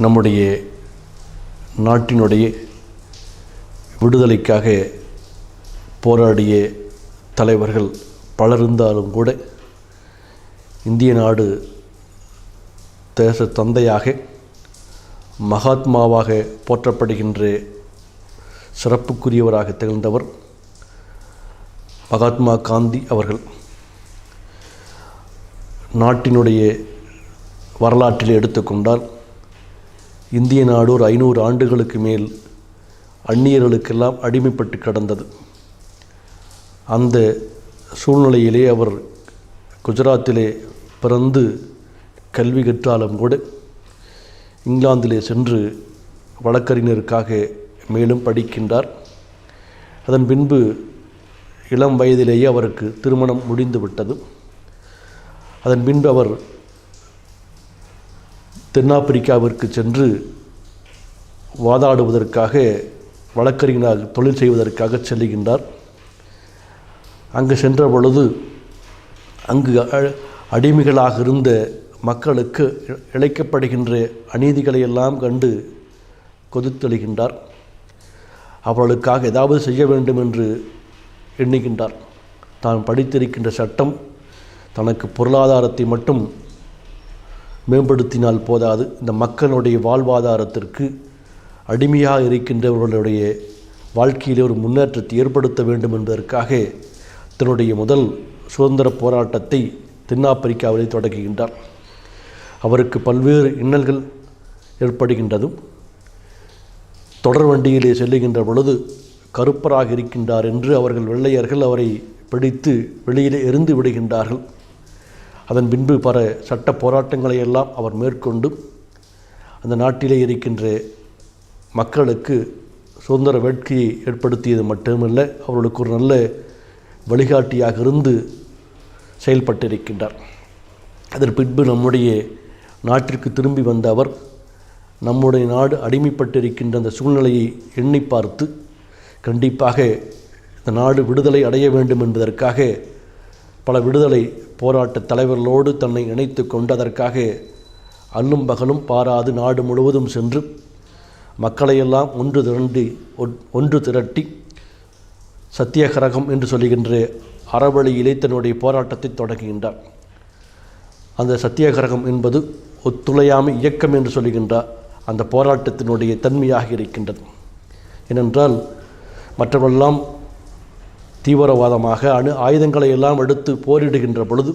நம்முடைய நாட்டினுடைய விடுதலைக்காக போராடிய தலைவர்கள் பலர் இருந்தாலும் கூட இந்திய நாடு தேச தந்தையாக மகாத்மாவாக போற்றப்படுகின்ற சிறப்புக்குரியவராக திகழ்ந்தவர் மகாத்மா காந்தி அவர்கள். நாட்டினுடைய வரலாற்றில் எடுத்துக்கொண்டால் இந்திய நாடு ஒரு ஐநூறு ஆண்டுகளுக்கு மேல் அந்நியர்களுக்கெல்லாம் அடிமைப்பட்டு கடந்தது. அந்த சூழ்நிலையிலே அவர் குஜராத்திலே பிறந்து கல்வி கற்றாலும் கூட இங்கிலாந்திலே சென்று வழக்கறிஞருக்காக மேலும் படிக்கின்றார். அதன் பின்பு இளம் வயதிலேயே அவருக்கு திருமணம் முடிந்துவிட்டது. அதன் பின்பு அவர் தென்னாப்பிரிக்காவிற்கு சென்று வாதாடுவதற்காக வழக்கறிஞராக தொழில் செய்வதற்காக செல்லுகின்றார் அங்கு சென்ற பொழுது அங்கு அ- அடிமைகளாக இருந்த மக்களுக்கு இ- இழைக்கப்படுகின்ற அநீதிகளை எல்லாம் கண்டு கொதித்தெழுகின்றார் அவர்களுக்காக ஏதாவது செய்ய வேண்டும் என்று எண்ணுகின்றார். தான் படித்திருக்கின்ற சட்டம் தனக்கு பொருளாதாரத்தை மட்டும் மேம்படுத்தினால் போதாது. இந்த மக்களுடைய வாழ்வாதாரத்திற்கு அடிமையாக இருக்கின்றவர்களுடைய வாழ்க்கையிலே ஒரு முன்னேற்றத்தை ஏற்படுத்த வேண்டும் என்பதற்காக தன்னுடைய முதல் சுதந்திர போராட்டத்தை தென்னாப்பிரிக்காவிலே தொடங்குகின்றார். அவருக்கு பல்வேறு இன்னல்கள் ஏற்படுகின்றதும் தொடர் வண்டியிலே செல்லுகின்ற பொழுது கருப்பராக இருக்கின்றார் என்று அவர்கள் வெள்ளையர்கள் அவரை பிடித்து வெளியிலே எறிந்து விடுகின்றார்கள். அதன் பின்பு பல சட்ட போராட்டங்களை எல்லாம் அவர் மேற்கொண்டு அந்த நாட்டிலே இருக்கின்ற மக்களுக்கு சுதந்திர வேட்கையை ஏற்படுத்தியது மட்டுமல்ல அவர்களுக்கு ஒரு நல்ல வழிகாட்டியாக இருந்து செயல்பட்டிருக்கின்றார். அதன் பின்பு நம்முடைய நாட்டிற்கு திரும்பி வந்த அவர் நம்முடைய நாடு அடிமைப்பட்டிருக்கின்ற அந்த சூழ்நிலையை எண்ணி பார்த்து கண்டிப்பாக இந்த நாடு விடுதலை அடைய வேண்டும் என்பதற்காக பல விடுதலை போராட்ட தலைவர்களோடு தன்னை இணைத்து கொண்டு அதற்காக அல்லும் பகலும் பாராது நாடு முழுவதும் சென்று மக்களையெல்லாம் ஒன்று திரண்டி ஒன்- ஒன்று திரட்டி சத்தியகிரகம் என்று சொல்லுகின்ற அறவழியிலே தன்னுடைய போராட்டத்தை தொடங்குகின்றார். அந்த சத்தியகரகம் என்பது ஒத்துழையாமை இயக்கம் என்று சொல்லுகின்றார் அந்த போராட்டத்தினுடைய தன்மையாக இருக்கின்றது. ஏனென்றால் மற்றவெல்லாம் தீவிரவாதமாக அணு ஆயுதங்களை எல்லாம் எடுத்து போரிடுகின்ற பொழுது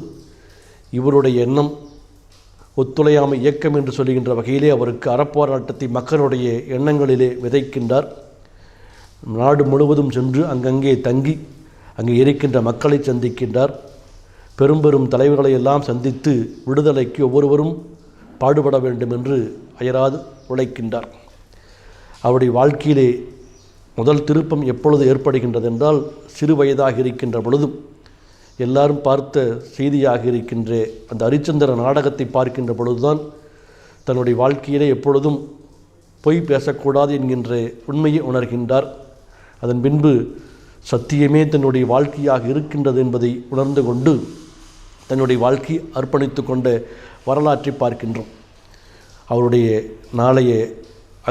இவருடைய எண்ணம் ஒத்துழையாமை இயக்கம் என்று சொல்லுகின்ற வகையிலே அவருக்கு அறப்போராட்டத்தை மக்களுடைய எண்ணங்களிலே விதைக்கின்றார். நாடு முழுவதும் சென்று அங்கங்கே தங்கி அங்கே இருக்கின்ற மக்களை சந்திக்கின்றார். பெரும் பெரும் தலைவர்களை எல்லாம் சந்தித்து விடுதலைக்கு ஒவ்வொருவரும் பாடுபட வேண்டும் என்று அயராது உழைக்கின்றார். அவருடைய வாழ்க்கையிலே முதல் திருப்பம் எப்பொழுது ஏற்படுகின்றது என்றால் சிறு வயதாக இருக்கின்ற பொழுதும் எல்லாரும் பார்த்த செய்தியாக இருக்கின்ற அந்த ஹரிச்சந்திர நாடகத்தை பார்க்கின்ற பொழுதுதான் தன்னுடைய வாழ்க்கையிலே எப்பொழுதும் பொய் பேசக்கூடாது என்கின்ற உண்மையை உணர்கின்றார். அதன் பின்பு சத்தியமே தன்னுடைய வாழ்க்கையாக இருக்கின்றது என்பதை உணர்ந்து கொண்டு தன்னுடைய வாழ்க்கை அர்ப்பணித்து கொண்ட வரலாற்றை பார்க்கின்றோம். அவருடைய நாளைய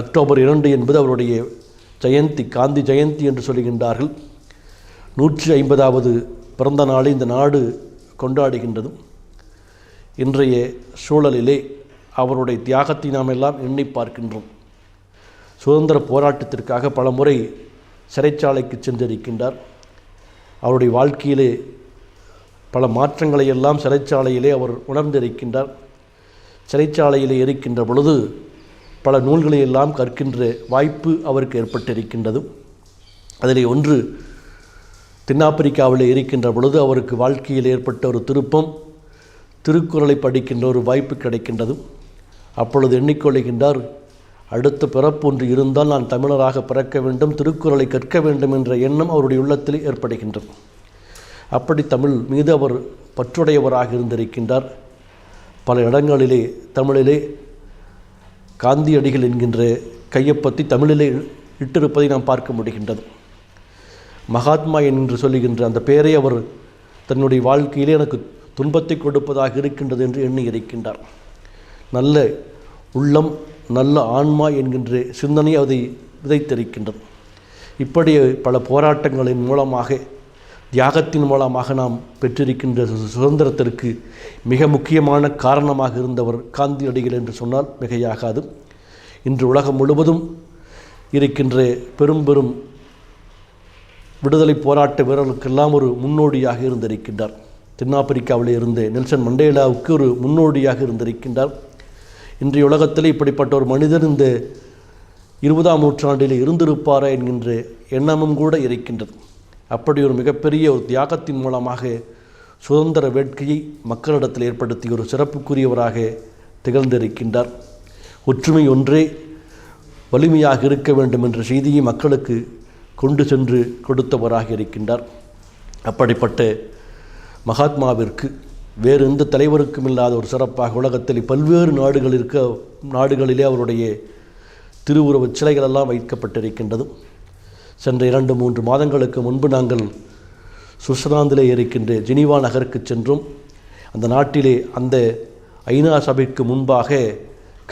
அக்டோபர் இரண்டு என்பது அவருடைய ஜெயந்தி காந்தி ஜெயந்தி என்று சொல்லுகின்றார்கள் நூற்றி ஐம்பதாவது பிறந்த நாளை இந்த நாடு கொண்டாடுகின்றது. இன்றைய சூழலிலே அவருடைய தியாகத்தை நாம் எல்லாம் எண்ணி பார்க்கின்றோம். சுதந்திர போராட்டத்திற்காக பல முறை சிறைச்சாலைக்கு சென்றிருக்கின்றார். அவருடைய வாழ்க்கையிலே பல மாற்றங்களை எல்லாம் சிறைச்சாலையிலே அவர் உணர்ந்திருக்கின்றார். சிறைச்சாலையிலே இருக்கின்ற பொழுது பல நூல்களை எல்லாம் கற்கின்ற வாய்ப்பு அவருக்கு ஏற்பட்டிருக்கின்றது. அதிலே ஒன்று தென்னாப்பிரிக்காவில் இருக்கின்ற பொழுது அவருக்கு வாழ்க்கையில் ஏற்பட்ட ஒரு திருப்பம் திருக்குறளை படிக்கின்ற ஒரு வாய்ப்பு கிடைக்கின்றது. அப்பொழுது எண்ணிக்கொள்கின்றார் அடுத்த பிறப்பு ஒன்று இருந்தால் நான் தமிழராக பிறக்க வேண்டும் திருக்குறளை கற்க வேண்டும் என்ற எண்ணம் அவருடைய உள்ளத்தில் ஏற்படுகின்றது. அப்படி தமிழ் மீது அவர் பற்றுடையவராக இருந்திருக்கின்றார். பல இடங்களிலே தமிழிலே காந்தியடிகள் என்கின்ற கையப்பத்தி தமிழிலே இட்டிருப்பதை நாம் பார்க்க முடிகின்றது. மகாத்மா என்று சொல்லுகின்ற அந்த பெயரை அவர் தன்னுடைய வாழ்க்கையிலே எனக்கு துன்பத்தை கொடுப்பதாக இருக்கின்றது என்று எண்ணி இருக்கின்றார். நல்ல உள்ளம் நல்ல ஆன்மா என்கின்ற சிந்தனை அதை விதைத்திருக்கின்றது. இப்படி பல போராட்டங்களின் மூலமாக தியாகத்தின் மூலமாக நாம் பெற்றிருக்கின்ற சு- சுதந்திரத்திற்கு மிக முக்கியமான காரணமாக இருந்தவர் காந்தியடிகள் என்று சொன்னால் மிகையாகாது. இன்று உலகம் முழுவதும் இருக்கின்ற பெரும் பெரும் விடுதலை போராட்ட வீரர்களுக்கெல்லாம் ஒரு முன்னோடியாக இருந்திருக்கின்றார். தென்னாப்பிரிக்காவில் இருந்த நெல்சன் மண்டேலாவுக்கு ஒரு முன்னோடியாக இருந்திருக்கின்றார். இன்றைய உலகத்தில் இப்படிப்பட்ட ஒரு மனிதர் இந்த இருபதாம் நூற்றாண்டில் இருந்திருப்பாரா என்கின்ற எண்ணமும் கூட இருக்கின்றது. அப்படி ஒரு மிகப்பெரிய ஒரு தியாகத்தின் மூலமாக சுதந்திர வேட்கையை மக்களிடத்தில் ஏற்படுத்தி ஒரு சிறப்புக்குரியவராக திகழ்ந்திருக்கின்றார். ஒற்றுமை ஒன்றே வலிமையாக இருக்க வேண்டும் என்ற செய்தியை மக்களுக்கு கொண்டு சென்று கொடுத்தவராக இருக்கின்றார். அப்படிப்பட்ட மகாத்மாவிற்கு வேறு எந்த தலைவருக்கும் இல்லாத ஒரு சிறப்பாக உலகத்தில் பல்வேறு நாடுகள் இருக்க நாடுகளிலே அவருடைய திருவுருவச் சிலைகளெல்லாம் வைக்கப்பட்டிருக்கின்றது. சென்ற இரண்டு மூன்று மாதங்களுக்கு முன்பு நாங்கள் சுவிட்சர்லாந்திலே இருக்கின்ற ஜெனீவா நகருக்கு சென்றும். அந்த நாட்டிலே அந்த ஐநா சபைக்கு முன்பாக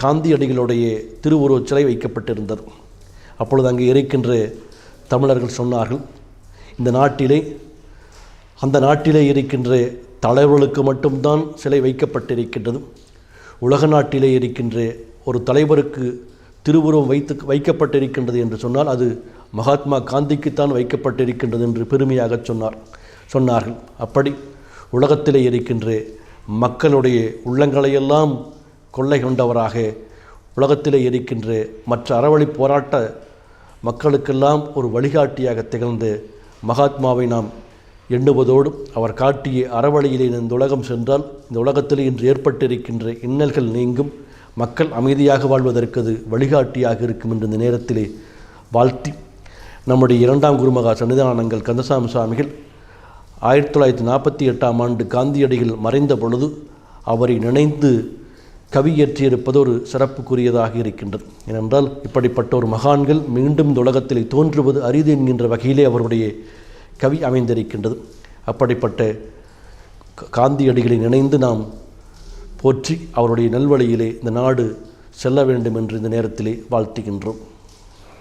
காந்தியடிகளுடைய திருவுருவச் சிலை வைக்கப்பட்டிருந்தது. அப்பொழுது அங்கே இருக்கின்ற தமிழர்கள் சொன்னார்கள் இந்த நாட்டிலே அந்த நாட்டிலே இருக்கின்ற தலைவர்களுக்கு மட்டும்தான் சிலை வைக்கப்பட்டிருக்கின்றது. உலக நாட்டிலே இருக்கின்ற ஒரு தலைவருக்கு திருவுருவம் வைத்து வைக்கப்பட்டிருக்கின்றது என்று சொன்னால் அது மகாத்மா காந்திக்குத்தான் வைக்கப்பட்டிருக்கின்றது என்று பெருமையாக சொன்னார் சொன்னார்கள். அப்படி உலகத்திலே இருக்கின்ற மக்களுடைய உள்ளங்களையெல்லாம் கொள்ளை கொண்டவராக உலகத்திலே இருக்கின்ற மற்ற அறவழி போராட்ட மக்களுக்கெல்லாம் ஒரு வழிகாட்டியாக திகழ்ந்து மகாத்மாவை நாம் எண்ணுவதோடு அவர் காட்டிய அறவழியிலே இந்த உலகம் சென்றால் இந்த உலகத்தில் இன்று ஏற்பட்டிருக்கின்ற இன்னல்கள் நீங்கும். மக்கள் அமைதியாக வாழ்வதற்கு அது வழிகாட்டியாக இருக்கும் என்ற இந்த நேரத்திலே வாழ்த்தி நம்முடைய இரண்டாம் குருமகா சன்னிதானங்கள் கந்தசாமி சுவாமிகள் ஆயிரத்தி தொள்ளாயிரத்தி நாற்பத்தி எட்டாம் ஆண்டு காந்தியடிகள் மறைந்த பொழுது அவரை நினைந்து கவி இயற்றியிருப்பது ஒரு சிறப்புக்குரியதாக இருக்கின்றது. ஏனென்றால் இப்படிப்பட்ட ஒரு மகான்கள் மீண்டும் இந்த உலகத்திலே தோன்றுவது அரிது என்கின்ற வகையிலே அவருடைய கவி அமைந்திருக்கின்றது. அப்படிப்பட்ட காந்தியடிகளை நினைந்து நாம் போற்றி அவருடைய நல்வழியிலே இந்த நாடு செல்ல வேண்டும் என்று இந்த நேரத்திலே வாழ்த்துகின்றோம்.